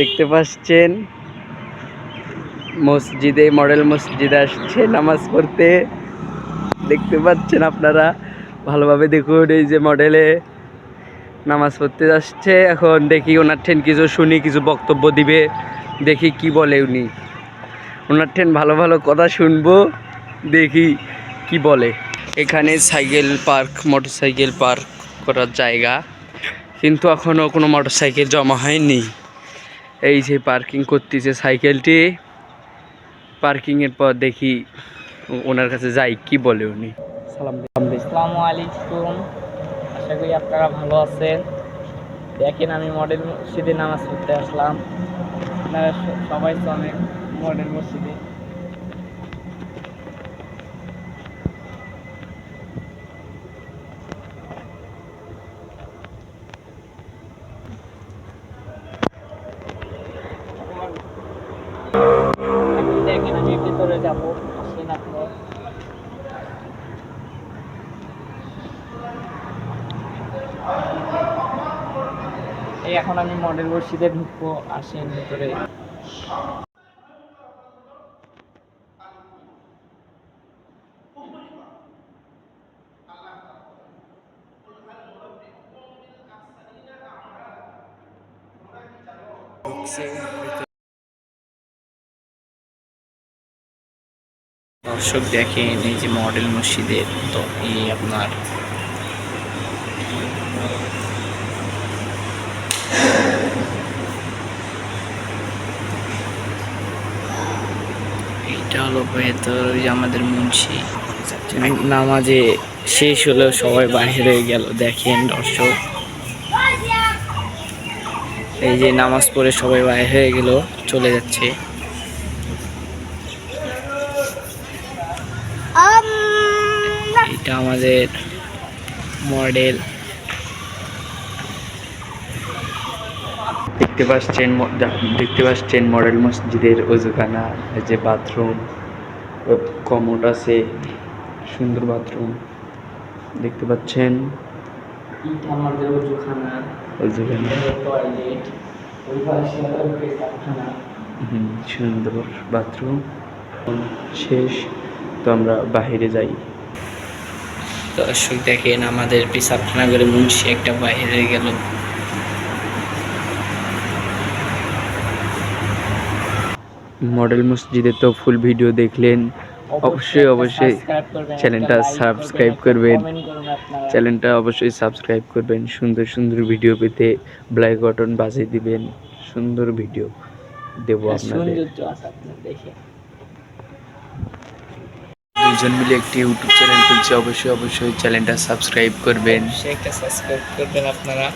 দেখতে পাচ্ছেন? মসজিদে মডেল মসজিদে আসছে নামাজ পড়তে। দেখতে পাচ্ছেন আপনারা? ভালোভাবে দেখুন এই যে মডেলে নামাজ পড়তে আসছে এখন দেখি ওনার ঠেন কিছু শুনি, কিছু বক্তব্য দিবে। দেখি কি বলে উনি। ওনার ঠেন ভালো ভালো কথা শুনব, দেখি কি বলে। এখানে সাইকেল পার্ক, মোটরসাইকেল পার্ক করার জায়গা। কিন্তু এখনও কোনো মোটরসাইকেল জমা হয়নি। এই যে পার্কিং করতেছে সাইকেলটি পার্কিংয়ের পর দেখি ওনার কাছে যাই, কি বলে উনি? সালাম আলাইকুম। আশা করি আপনারা ভালো আছেন। দেখেন আমি মডেল মসজিদে নামাজ পড়তে আসলাম। আপনারা সবাই তো অনেক মডেল মসজিদে এখন আমি মডেল মসজিদে ঢুকবো আসেন ভিতরে। দর্শক দেখেন, এই যে মডেল মসজিদের, তো এই আপনার এটা হলো ভেতর ওই যে আমাদের মুন্সি। নামাজে শেষ হলো সবাই বাইরে গেল দেখেন দর্শক। এই যে নামাজ পড়ে সবাই বাইরে হয়ে গেল চলে যাচ্ছে। এটা আমাদের মডেল দেখতে পাচ্ছেন দেখতে পাচ্ছেন মডেল মসজিদের অজুখানা এই যে বাথরুম কমোড আছে সুন্দর বাথরুম দেখতে পাচ্ছেন। আমাদের অজুখানা টয়লেট সুন্দর বাথরুম শেষ তো আমরা বাইরে যাই। দর্শক দেখেন আমাদের পেশাবখানা করে মুন্সি একটা বাইরে গেল। মডেল মসজিদে তো ফুল ভিডিও দেখলেন। অবশ্যই অবশ্যই চ্যানেলটা সাবস্ক্রাইব করবেন। চ্যানেলটা অবশ্যই সাবস্ক্রাইব করবেন। সুন্দর সুন্দর ভিডিও পেতে ব্ল্যাক বাটন বাজিয়ে দিবেন। সুন্দর ভিডিও দেবো আপনাদের। আপনার দেখে। দুইজন মিলে একটি ইউটিউব চ্যানেল খুলছে। অবশ্যই অবশ্যই চ্যানেলটা সাবস্ক্রাইব করবেন। একটা সাবস্ক্রাইব করবেন আপনারা।